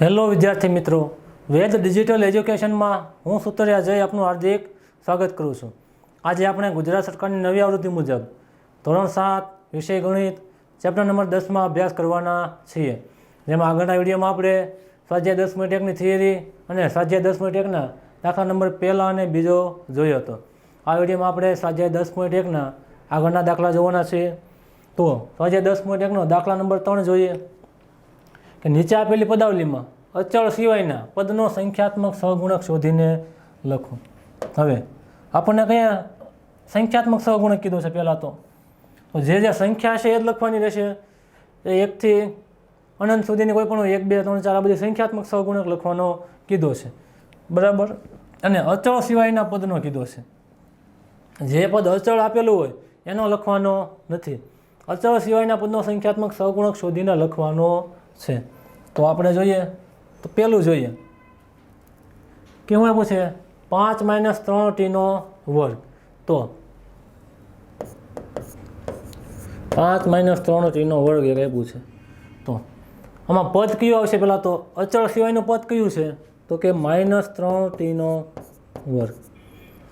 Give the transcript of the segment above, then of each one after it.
Hello વિદ્યાર્થી મિત્રો, વેદ digital એજ્યુકેશનમાં હું સુતરિયા જય આપનું હાર્દિક સ્વાગત કરું છું. આજે આપણે ગુજરાત સરકારની નવી આવૃત્તિ મુજબ ધોરણ સાત, વિષય ગણિત ચેપ્ટર નંબર દસમાં અભ્યાસ કરવાના છીએ. જેમાં આગળના વિડીયોમાં આપણે સ્વાધ્યાય દસ મિનિટ એકની થિયરી અને સ્વાધ્યાય દસ મિનિટ એકના દાખલા નંબર પહેલા અને બીજો જોયો હતો. આ વિડીયોમાં આપણે સ્વાધ્યાય દસ મિનિટ એકના આગળના દાખલા જોવાના છીએ. તો સ્વાધ્યાય દસ મિનિટ એકનો દાખલા નંબર ત્રણ જોઈએ. કે નીચે આપેલી પદાવલીમાં અચળ સિવાયના પદનો સંખ્યાત્મક સહગુણક શોધીને લખો. હવે, આપણને કયા સંખ્યાત્મક સહગુણક કીધો છે પહેલાં તો? જે જે સંખ્યા છે એ જ લખવાની રહેશે. એ એકથી અનંત સુધીની કોઈ પણ એક, બે, ત્રણ, ચાર, આ બધી સંખ્યાત્મક સહગુણક લખવાનો કીધો છે. બરાબર? અને અચળ સિવાયના પદનો કીધો છે. જે પદ અચળ આપેલું હોય, એનો લખવાનો નથી. અચળ સિવાયના પદનો સંખ્યાત્મક સહગુણક શોધીને લખવાનો છે. તો આપણે જોઈએ, તો પહેલું જોઈએ. કેવું આપ્યું છે? પાંચ માઇનસ ત્રણ ટીનો વર્ગ. તો પાંચ માઇનસ ત્રણ ટીનો વર્ગ એક આપ્યું છે. તો આમાં પદ કયું આવશે પહેલાં? તો અચળ સિવાયનું પદ કયું છે? તો કે માઇનસ ત્રણ ટીનો વર્ગ.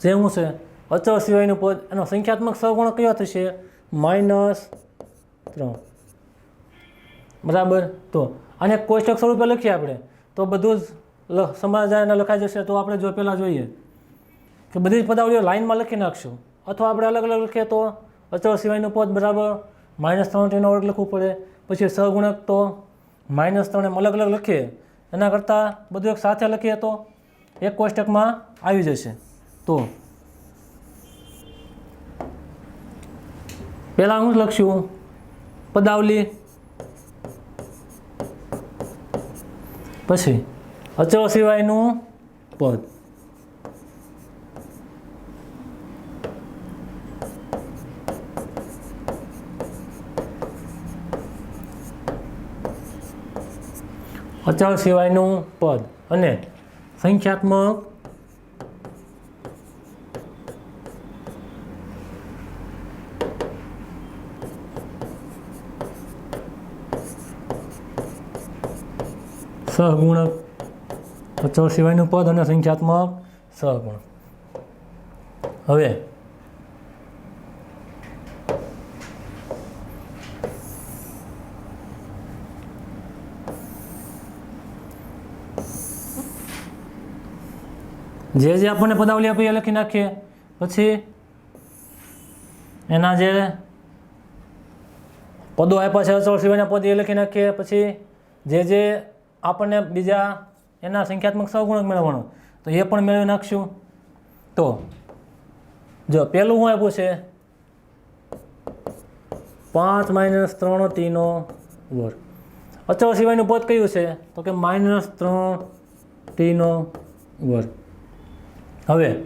જે શું છે? અચળ સિવાયનું પદ, એનો સંખ્યાત્મક સહગુણ કયો થશે? માઇનસ ત્રણ. બરાબર? તો આને કોષ્ટક સ્વરૂપે લખીએ આપણે, તો બધું જ સમાજ સમાધાન લખાઈ જશે, તો આપણે જો પહેલાં જોઈએ કે બધી જ પદાવલીઓ લાઇનમાં લખી નાખશું. અથવા આપણે અલગ અલગ લખીએ તો અચળ સિવાયનું પદ બરાબર માઇનસ ત્રણ તેનો વર્ગ લખવું પડે. પછી સહગુણક તો માઇનસ ત્રણ એમ અલગ અલગ લખીએ. એના કરતાં બધું એક સાથે લખીએ તો એક કોષ્ટકમાં આવી જશે. તો પહેલાં હું લખશું. પદાવલી પછી અચળ સિવાયનું પદ. અચળ સિવાયનું પદ અને સંખ્યાત્મક સહગુણક અચળ સિવાયનું પદ અને સંખ્યાત્મક સહગુણ હવે, જે જે આપણને પદાવલી આપી એ લખી નાખીએ. પછી, એના જે પદો આપ્યા છે, અચળ સિવાયના પદ એ લખી નાખીએ. પછી, જે જે આપણને બીજા એના સંખ્યાત્મક સહગુણક મેળવવાનો. તો એ પણ મેળવી નાખશું. તો જો પહેલું હું આપ્યું છે, પાંચ માઇનસ ત્રણ ટીનો વર્ગ. અચળ સિવાયનું પદ કયું છે? તો કે માઇનસ ત્રણ ટીનો વર્ગ. હવે,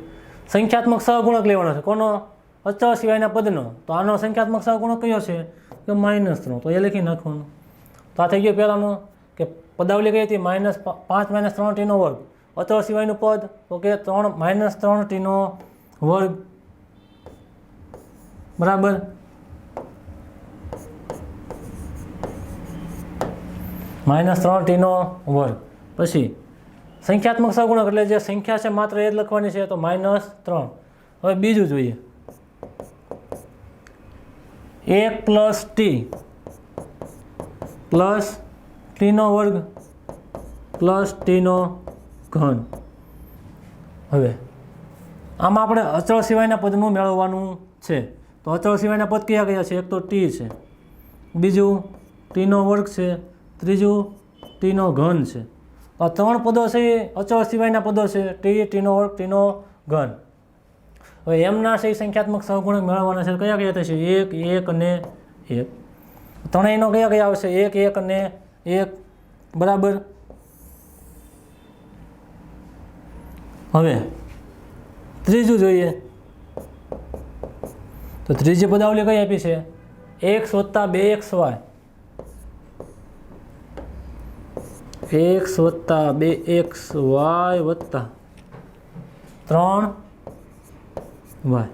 સંખ્યાત્મક સહગુણક લેવાનો છે. કોનો? અચળ સિવાયના પદનો. તો આનો સંખ્યાત્મક સહગુણક કયો છે? કે માઇનસ ત્રણ. તો એ લખી નાખવાનું. તો આ થઈ ગયું પહેલાંનું. પદાવલી કઈ હતી? માઇનસ પાંચ માઇનસ ત્રણ ટીનો વર્ગ. અચળ સિવાયનું પદ? તો કે ત્રણ માઇનસ ત્રણ ટીનો વર્ગ. બરાબર? માઇનસ ત્રણ ટીનો વર્ગ. પછી, સંખ્યાત્મક સગુણક એટલે જે સંખ્યા છે માત્ર એ જ લખવાની છે, તો માઇનસ ત્રણ. હવે બીજું જોઈએ. એક પ્લસ ટી પ્લસ ટીનો વર્ગ પ્લસ ટીનો ઘન. હવે, આમાં આપણે અચળ સિવાયના પદનું મેળવવાનું છે. તો અચળ સિવાયના પદ કયા કયા છે? એક તો ટી છે. બીજું ટીનો વર્ગ છે. ત્રીજું ટીનો ઘન છે. આ ત્રણ પદો છે એ અચળ સિવાયના પદો છે. ટી, ટીનો વર્ગ, ટીનો ઘન. હવે એમના છે સંખ્યાત્મક સહગુણક મેળવવાના છે. કયા કયા થશે? એક એક અને એક. ત્રણેયનો કયા કયા આવશે? એક એક અને એક, બરાબર. હવે, ત્રીજું જોઈએ. તો ત્રીજી પદાવલી કઈ આપી છે? એક્સ વત્તા બે એક્સ વાય. એક્સ વત્તા બે એક્સ વાય વત્તા ત્રણ વાય.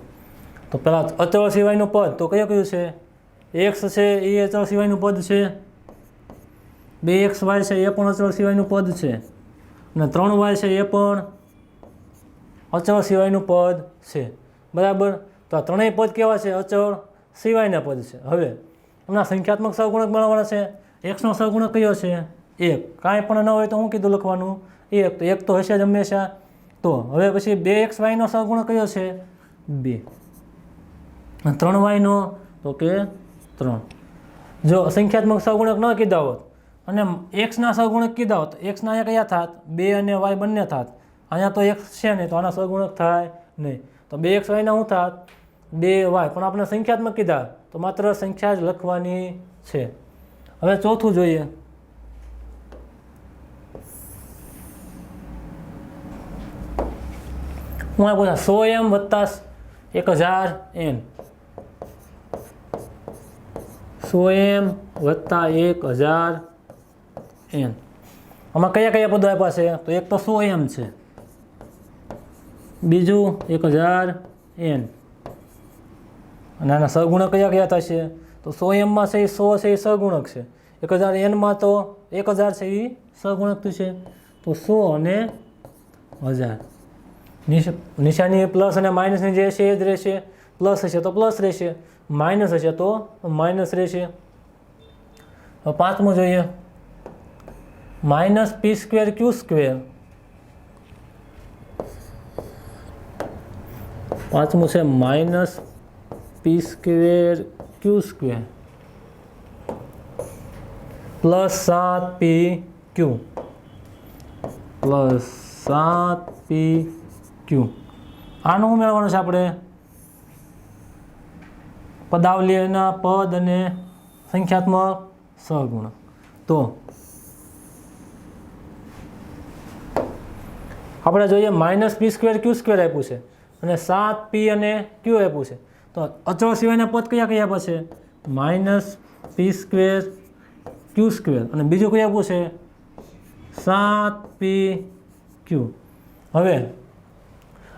તો પેલા અચળ સિવાયનું પદ તો કયું કયું છે? એક્સ છે, એ અચળ સિવાયનું પદ છે. બે એક્સ વાય છે, એ પણ અચળ સિવાયનું પદ છે. અને ત્રણ વાય છે, એ પણ અચળ સિવાયનું પદ છે. બરાબર? તો આ ત્રણેય પદ કેવા છે? અચળ સિવાયના પદ છે. હવે, એમના સંખ્યાત્મક સહગુણક મેળવવાના છે. એક્સનો સહગુણક કયો છે? એક. કાંઈ પણ ન હોય તો હું કીધું લખવાનું? એક. તો એક તો હશે જ હંમેશા. તો હવે પછી બે એક્સ વાયનો સહગુણક કયો છે? બે. ત્રણ વાયનો તો કે ત્રણ. જો સંખ્યાત્મક સહગુણક ન કીધા હોત અને એક્સના સહગુણક કીધા હોત, એક્સના અહીંયા કયા થાત, બે અને વાય બંને થાત. અહીંયા તો એક્સ છે નહીં, તો આના સહગુણક થાય નહીં. તો બે એક્સ વાયના શું થાત? બે વાય. પણ આપણે સંખ્યાત્મક કીધા, તો માત્ર સંખ્યા જ લખવાની છે. હવે ચોથું જોઈએ. હું આ પૂછા સો એમ વત્તા એક હજાર એન. સો એમ વત્તા એક હજાર એન આમાં કયા કયા પદો આપ્યા છે? તો એક તો સો એમ છે. બીજું એક હજાર એન. અને આના સગુણક કયા કયા થશે તો સો એમમાં છે એ સો છે એ સગુણક છે. એક હજાર એનમાં તો એક હજાર છે એ સગુણક થશે તો સો અને હજાર. નિશ- નિશાની પ્લસ અને માઇનસની જે છે એ જ રહેશે. પ્લસ હશે તો પ્લસ રહેશે. માઇનસ હશે તો માઇનસ રહેશે. પાંચમું જોઈએ. Minus P square Q square. પાંચમું છે minus P square Q square. Plus સાત પી ક્યુ. પ્લસ સાત પી ક્યુ. આનું શું મેળવવાનું છે આપણે? પદાવલીના પદ અને સંખ્યાત્મક સહગુણ તો આપણે જોઈએ minus P square Q square આપ્યું છે અને સાત પી અને ક્યુ આપ્યું છે. તો અચળ સિવાયના પદ કયા કયા આપ્યા minus P square Q square. અને બીજું કયું આપ્યું છે? સાત પી ક્યુ. હવે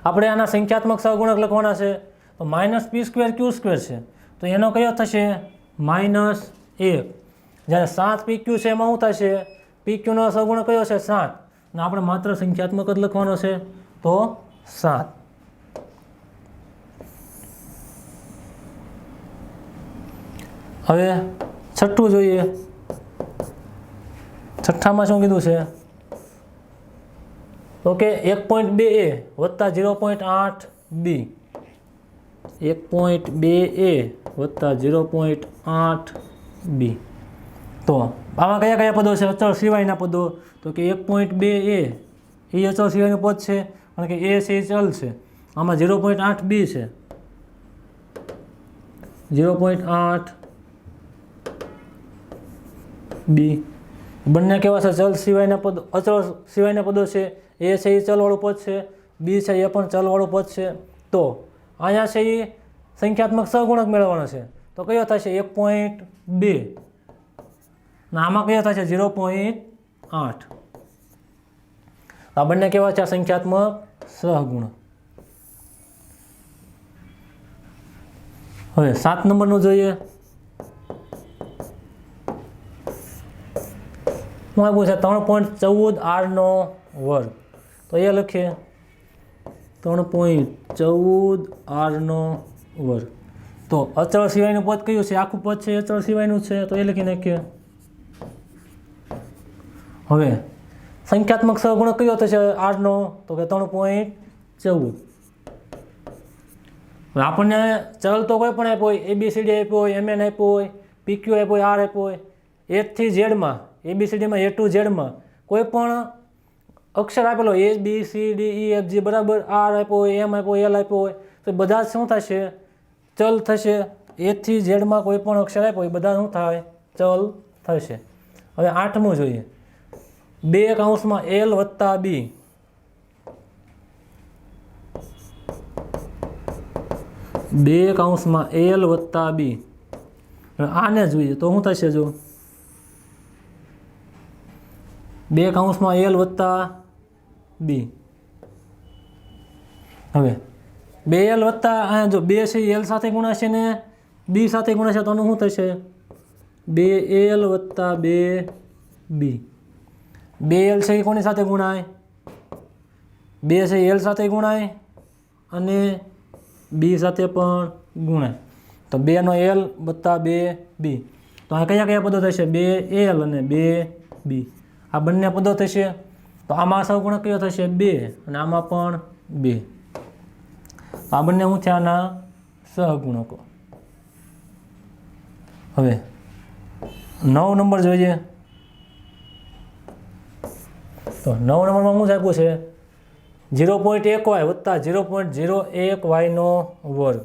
આપણે આના સંખ્યાત્મક સહગુણક લખવાના છે. તો minus P square Q square છે. તો એનો કયો થશે? માઇનસ એક. જ્યારે સાત પી ક્યુ છે એમાં શું થશે? પી ક્યુનો સહગુણક કયો છે? સાત. અને આપણે માત્ર સંખ્યાત્મક જ લખવાનો છે. તો સાત. હવે છઠ્ઠું જોઈએ. છઠ્ઠામાં શું કીધું છે? તો કે એક પોઈન્ટ બે એ વત્તા ઝીરો પોઈન્ટ આઠ બી. એક પોઈન્ટ બે એ વત્તા ઝીરો પોઈન્ટ આઠ બી. તો આમાં કયા કયા પદો છે? અચળ સિવાયના પદો. તો કે એક પોઈન્ટ બે એ. એ અચળ સિવાયનું પદ છે અને કે એ છે એ ચલ છે. આમાં ઝીરો પોઈન્ટ આઠ બી છે. ઝીરો પોઈન્ટ આઠ બી. બંને કેવા છે? ચલ સિવાયના પદ, અચળ સિવાયના પદો છે. એ છે એ ચલવાળું પદ છે. બી છે એ પણ ચલવાળું પદ છે. તો અહીંયા છે એ સંખ્યાત્મક સહગુણક મેળવવાનો છે. તો કયો થશે? એક પોઈન્ટ બે. આમાં કયો થશે ઝીરો પોઈન્ટ આઠ. આ બંને કેવા છે? સંખ્યાત્મક સહગુણ. હવે સાત નંબરનું જોઈએ. હું આપ્યું છે ત્રણ પોઈન્ટ ચૌદ આરનો વર્ગ. તો એ લખીએ. ત્રણ પોઈન્ટ ચૌદ આરનો વર્ગ. તો અચળ સિવાયનું પદ કયું છે? આખું પદ છે અચળ સિવાયનું છે. તો એ લખી નાખીએ. હવે, સંખ્યાત્મક સહગુણક કયો થશે? આરનો તો કે ત્રણ પોઈન્ટ ચૌદ. હવે આપણને ચલ તો કોઈ પણ આપ્યો હોય એબીસીડી આપ્યો હોય એમએન આપ્યો હોય પીક્યુ આપ્યો હોય આર આપ્યો હોય એથી ઝેડમાં એબીસીડીમાં એ ટુ ઝેડમાં કોઈ પણ અક્ષર આપેલો A B C D E F G બરાબર આર આપ્યો હોય એમ આપ્યો એલ આપ્યો હોય, તો બધા શું થશે? ચલ થશે. એથી ઝેડમાં કોઈ પણ અક્ષર આપ્યો હોય, બધા શું થાય? ચલ થશે. હવે આઠમું જોઈએ. બે કાઉન્સમાં એલ વત્તા બી. બે કાઉન્સમાં એલ વત્તા બી. આને જોઈએ તો શું થશે જો? બે કાઉન્સમાં એલ વત્તા બી. હવે બે એલ વત્તા જો બે છે એલ સાથે ગુણાશે ને બી સાથે ગુણાશે તો શું થશે? બે એલ વત્તા બે બી. બે એલ છે એ કોની સાથે ગુણાય? બે છે એલ સાથે ગુણાય અને બી સાથે પણ ગુણાય. તો બેનો એલ વત્તા બે બી તો આ કયા કયા પદો થશે? બે એલ અને બે બી આ બંને પદો થશે? તો આમાં સહગુણક કયો થશે? બે. અને આમાં પણ બે. આ બંને હું થયા આના સહગુણકો. હવે નવ નંબર જોઈએ. તો નવ નંબરમાં શું આપ્યું છે? ઝીરો પોઈન્ટ એક વાય વત્તા ઝીરો પોઈન્ટ ઝીરો એક વાયનો વર્ગ.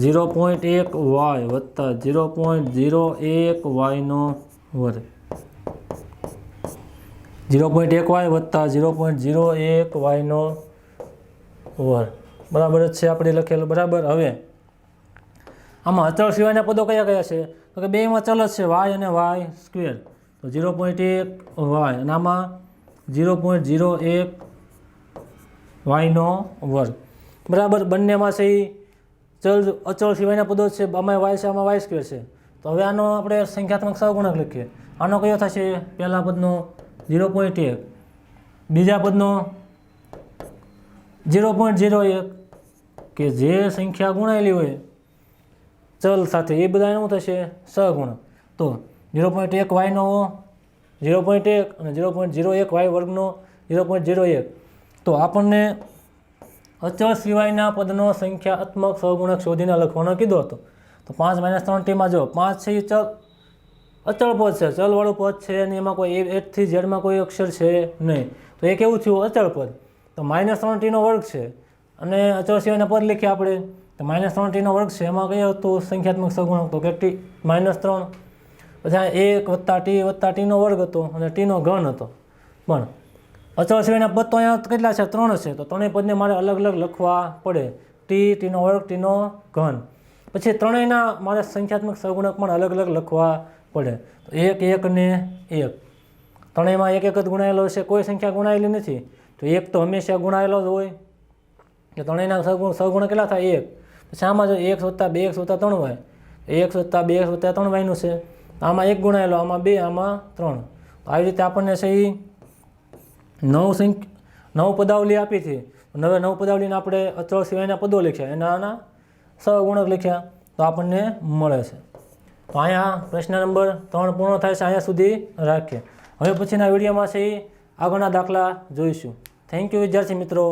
ઝીરો પોઈન્ટ એક વાય વત્તા ઝીરો પોઈન્ટ ઝીરો એક વાયનો વર્ગ. ઝીરો પોઈન્ટ એક વાય વત્તા ઝીરો પોઈન્ટ ઝીરો એક વાયનો વર્ગ. બરાબર જ છે આપણે લખેલું, બરાબર? હવે, આમાં અચળ સિવાયના પદો કયા કયા છે? તો કે બેમાં ચલ જ છે, વાય અને વાય સ્ક્વેર. તો ઝીરો પોઈન્ટ એક વાય અને આમાં ઝીરો પોઈન્ટ ઝીરો એક વાયનો વર્ગ. બરાબર, બંનેમાં છે ચલ, અચળ સિવાયના પદો છે. આમાં વાય છે, આમાં વાય સ્ક્વેર છે. તો હવે આનો આપણે સંખ્યાત્મક સહગુણક લખીએ. આનો કયો થશે? પહેલા પદનો ઝીરો પોઈન્ટ એક. બીજા પદનો ઝીરો પોઈન્ટ ઝીરો એક. કે જે સંખ્યા ગુણાયેલી હોય, ચલ સાથે, એ બધા શું થશે? સહગુણક. તો ઝીરો પોઈન્ટ એક વાયનો ઝીરો પોઈન્ટ એક અને ઝીરો પોઈન્ટ ઝીરો એક વાય વર્ગનો ઝીરો પોઈન્ટ ઝીરો એક. તો આપણને અચળ સિવાયના પદનો સંખ્યાત્મક સહગુણક શોધીને લખવાનો કીધો હતો. તો પાંચ માઇનસ ત્રણ ટીમાં જો પાંચ છે એ ચલ, અચળ પદ છે. ચલવાળું પદ છે અને એમાં કોઈ એટથી ઝેડમાં કોઈ અક્ષર છે નહીં. તો એ કેવું થયું? અચળ પદ. તો માઇનસ ત્રણ ટીનો વર્ગ છે અને અચળ સિવાયના પદ લખીએ આપણે. તો માઇનસ ત્રણ ટીનો વર્ગ છે. એમાં કયો હતું? સંખ્યાત્મક સગુણક તો કે ટી માઇનસ ત્રણ. પછી આ એક વત્તા ટી, વત્તા ટીનો વર્ગ હતો અને ટીનો ઘન હતો. પણ અચળ શ્રેણીના પદ તો અહીંયા કેટલા છે? ત્રણ છે. તો ત્રણેય પદને મારે અલગ અલગ લખવા પડે. ટી, ટીનો વર્ગ, ટીનો ઘન. પછી ત્રણેયના મારે સંખ્યાત્મક સગુણક પણ અલગ અલગ લખવા પડે. તો એક એક ને એક. ત્રણેયમાં એક એક જ ગુણાયેલો છે કોઈ સંખ્યા ગુણાયેલી નથી. તો એક તો હંમેશા ગુણાયેલો જ હોય. કે ત્રણેયના સગુણ સગુણ કેટલા થાય? એક. પછી આમાં જો એક વત્તા બે, એક વત્તા ત્રણ વાય એક વત્તા બે, એક વત્તા ત્રણ વાયનું છે. આમાં એક ગુણાયેલો, આમાં બે, આમાં ત્રણ. તો આવી રીતે આપણને એ નવ સંખ્યા નવ પદાવલી આપી હતી નવે નવ પદાવલીને આપણે અચળ સિવાયના પદો લખ્યા. એના આના સહગુણક લખ્યા. તો આપણને મળે છે. તો અહીંયા પ્રશ્ન નંબર ત્રણ પૂર્ણ થાય છે, અહીંયા સુધી રાખીએ. હવે પછીના વિડીયોમાં છે આગળના દાખલા જોઈશું. થેન્ક યુ વિદ્યાર્થી મિત્રો.